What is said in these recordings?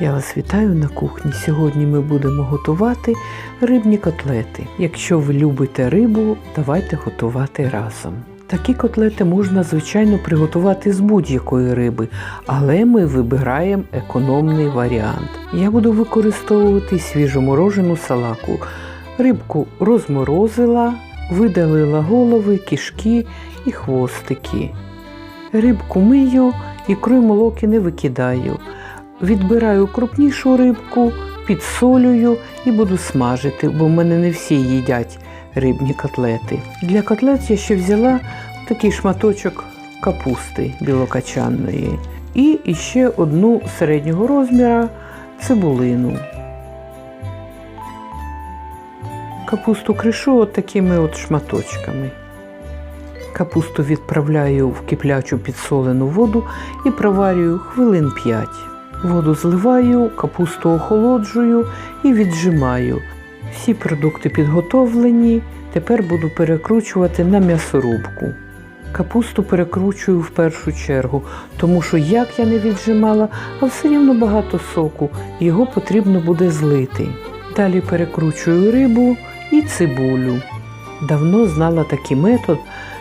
Я вас вітаю на кухні. Сьогодні ми будемо готувати рибні котлети. Якщо ви любите рибу, давайте готувати разом. Такі котлети можна, звичайно, приготувати з будь-якої риби, але ми вибираємо економний варіант. Я буду використовувати свіжоморожену салаку. Рибку розморозила, видалила голови, кишки і хвостики. Рибку мию, ікру й молоки не викидаю. Відбираю крупнішу рибку, підсолюю і буду смажити, бо в мене не всі їдять рибні котлети. Для котлет я ще взяла такий шматочок капусти білокачанної і ще одну середнього розміру цибулину. Капусту кришу от такими от шматочками. Капусту відправляю в киплячу підсолену воду і проварюю хвилин 5. Воду зливаю, капусту охолоджую і віджимаю. Всі продукти підготовлені. Тепер буду перекручувати на м'ясорубку. Капусту перекручую в першу чергу, тому що як я не віджимала, а все рівно багато соку, його потрібно буде злити. Далі перекручую рибу і цибулю. Давно знала такий метод,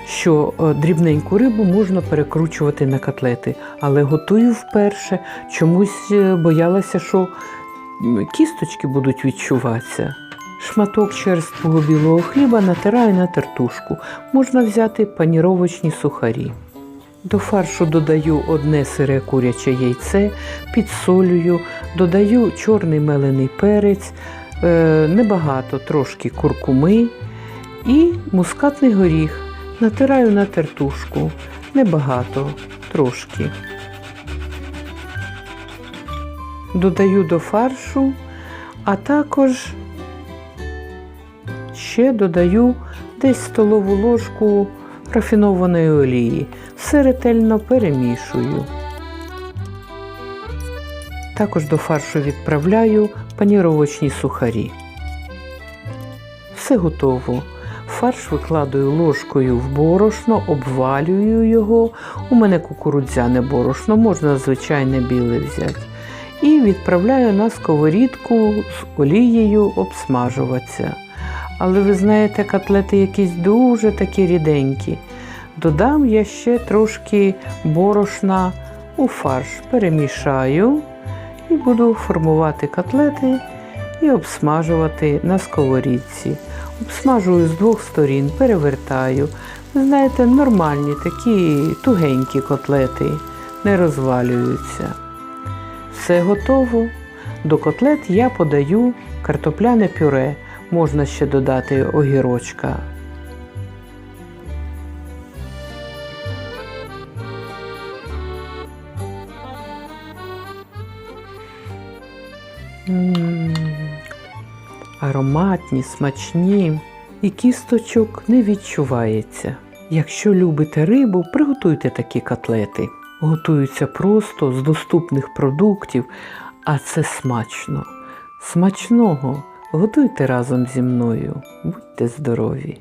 що е, дрібненьку рибу можна перекручувати на котлети, але готую вперше, чомусь е, боялася, що кісточки будуть відчуватися. Шматок черствого білого хліба натираю на тертушку. Можна взяти паніровочні сухарі. До фаршу додаю одне сире куряче яйце, підсолюю, додаю чорний мелений перець, е, небагато трошки куркуми і мускатний горіх. Натираю на тертушку, небагато, трошки. Додаю до фаршу, а також ще додаю десь столову ложку рафінованої олії. Все ретельно перемішую. Також до фаршу відправляю паніровочні сухарі. Все готово. Фарш викладаю ложкою в борошно, обвалюю його. У мене кукурудзяне борошно, можна звичайне біле взяти. І відправляю на сковорідку з олією обсмажуватися. Але ви знаєте, котлети якісь дуже такі ріденькі. Додам я ще трошки борошна у фарш, перемішаю і буду формувати котлети і обсмажувати на сковорідці. Обсмажую з двох сторін, перевертаю. Знаєте, нормальні такі тугенькі котлети, не розвалюються. Все готово. До котлет я подаю картопляне пюре. Можна ще додати огірочка. М, Ароматні, смачні і кісточок не відчувається. Якщо любите рибу, приготуйте такі котлети. Готуються просто з доступних продуктів, а це смачно. Смачного! Готуйте разом зі мною. Будьте здорові!